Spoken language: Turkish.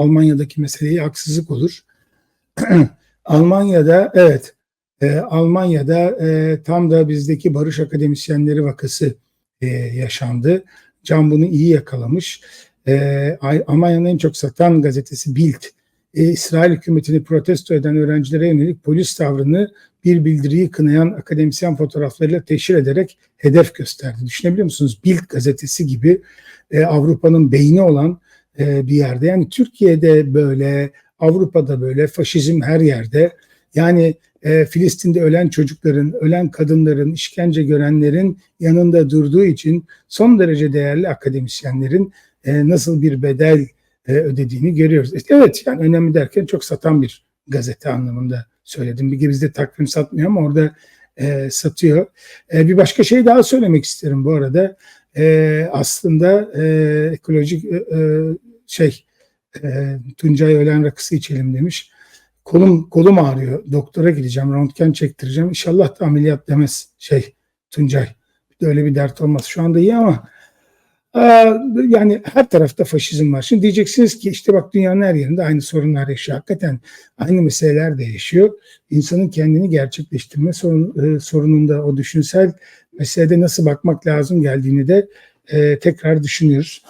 Almanya'daki meseleyi haksızlık olur. Almanya'da evet e, Almanya'da e, tam da bizdeki barış akademisyenleri vakası e, yaşandı. Can bunu iyi yakalamış. E, Almanya'nın en çok satan gazetesi Bild, e, İsrail hükümetini protesto eden öğrencilere yönelik polis tavrını bir bildiriyi kınayan akademisyen fotoğraflarıyla teşhir ederek hedef gösterdi. Düşünebiliyor musunuz? Bild gazetesi gibi e, Avrupa'nın beyni olan e, bir yerde. Yani Türkiye'de böyle, Avrupa'da böyle, faşizm her yerde. Yani e, Filistin'de ölen çocukların, ölen kadınların, işkence görenlerin yanında durduğu için son derece değerli akademisyenlerin e, nasıl bir bedel e, ödediğini görüyoruz. Evet yani önemli derken çok satan bir gazete anlamında söyledim. Bir bizde takvim satmıyor ama orada e, satıyor. E, bir başka şey daha söylemek isterim bu arada. E, aslında e, ekolojik e, e, şey e, Tuncay ölen rakısı içelim demiş. Kolum kolum ağrıyor. Doktora gideceğim. Röntgen çektireceğim. İnşallah da ameliyat demez şey Tuncay. Öyle bir dert olmaz. Şu anda iyi ama Aa, yani her tarafta faşizm var. Şimdi diyeceksiniz ki işte bak dünyanın her yerinde aynı sorunlar yaşıyor. Hakikaten aynı meseleler de yaşıyor. İnsanın kendini gerçekleştirme sorun, e, sorununda o düşünsel meselede nasıl bakmak lazım geldiğini de e, tekrar düşünüyoruz.